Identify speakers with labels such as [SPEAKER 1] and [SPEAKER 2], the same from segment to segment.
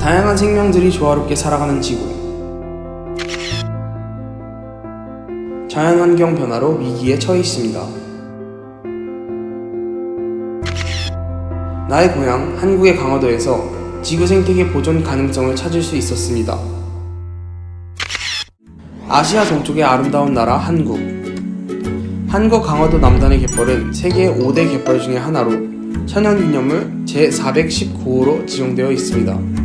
[SPEAKER 1] 다양한 생명들이 조화롭게 살아가는 지구. 자연환경 변화로 위기에 처해 있습니다. 나의 고향 한국의 강화도에서 지구 생태계 보존 가능성을 찾을 수 있었습니다. 아시아 동쪽의 아름다운 나라 한국. 한국 강화도 남단의 갯벌은 세계 5대 갯벌 중의 하나로 천연기념물 제419호로 지정되어 있습니다.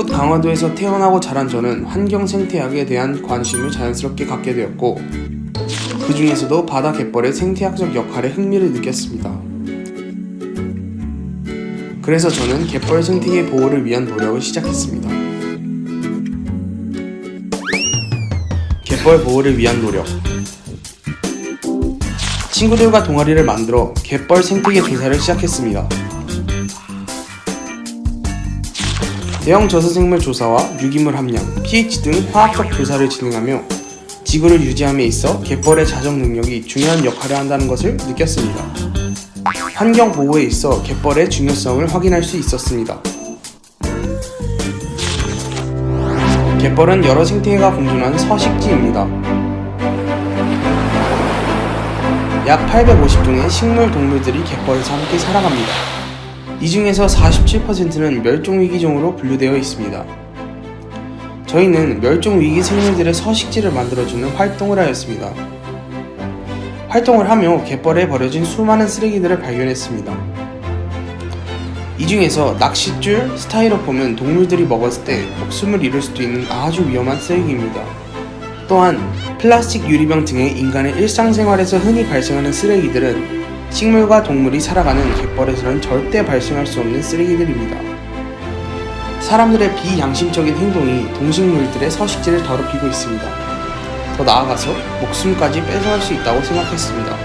[SPEAKER 1] 이곳 강화도에서 태어나고 자란 저는 환경 생태학에 대한 관심을 자연스럽게 갖게 되었고 그 중에서도 바다 갯벌의 생태학적 역할에 흥미를 느꼈습니다. 그래서 저는 갯벌 생태계 보호를 위한 노력을 시작했습니다. 갯벌 보호를 위한 노력 친구들과 동아리를 만들어 갯벌 생태계 조사를 시작했습니다. 대형 저서생물 조사와 유기물 함량, pH 등 화학적 조사를 진행하며 지구를 유지함에 있어 갯벌의 자정 능력이 중요한 역할을 한다는 것을 느꼈습니다. 환경 보호에 있어 갯벌의 중요성을 확인할 수 있었습니다. 갯벌은 여러 생태계가 공존한 서식지입니다. 약 850종의 식물 동물들이 갯벌에서 함께 살아갑니다. 이 중에서 47%는 멸종위기종으로 분류되어 있습니다. 저희는 멸종위기 생물들의 서식지를 만들어주는 활동을 하였습니다. 활동을 하며 갯벌에 버려진 수많은 쓰레기들을 발견했습니다. 이 중에서 낚싯줄, 스타이로폼은 동물들이 먹었을 때 목숨을 잃을 수도 있는 아주 위험한 쓰레기입니다. 또한 플라스틱 유리병 등의 인간의 일상생활에서 흔히 발생하는 쓰레기들은 식물과 동물이 살아가는 갯벌에서는 절대 발생할 수 없는 쓰레기들입니다. 사람들의 비양심적인 행동이 동식물들의 서식지를 더럽히고 있습니다. 더 나아가서 목숨까지 뺏어갈 수 있다고 생각했습니다.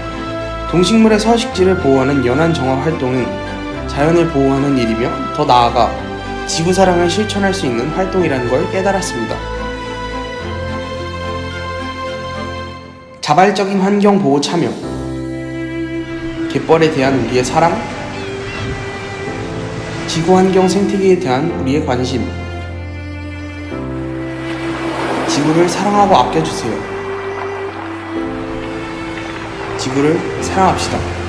[SPEAKER 1] 동식물의 서식지를 보호하는 연안 정화 활동은 자연을 보호하는 일이며 더 나아가 지구 사랑을 실천할 수 있는 활동이라는 걸 깨달았습니다. 자발적인 환경 보호 참여 갯벌에 대한 우리의 사랑 지구 환경 생태계에 대한 우리의 관심 지구를 사랑하고 아껴주세요. 지구를 사랑합시다.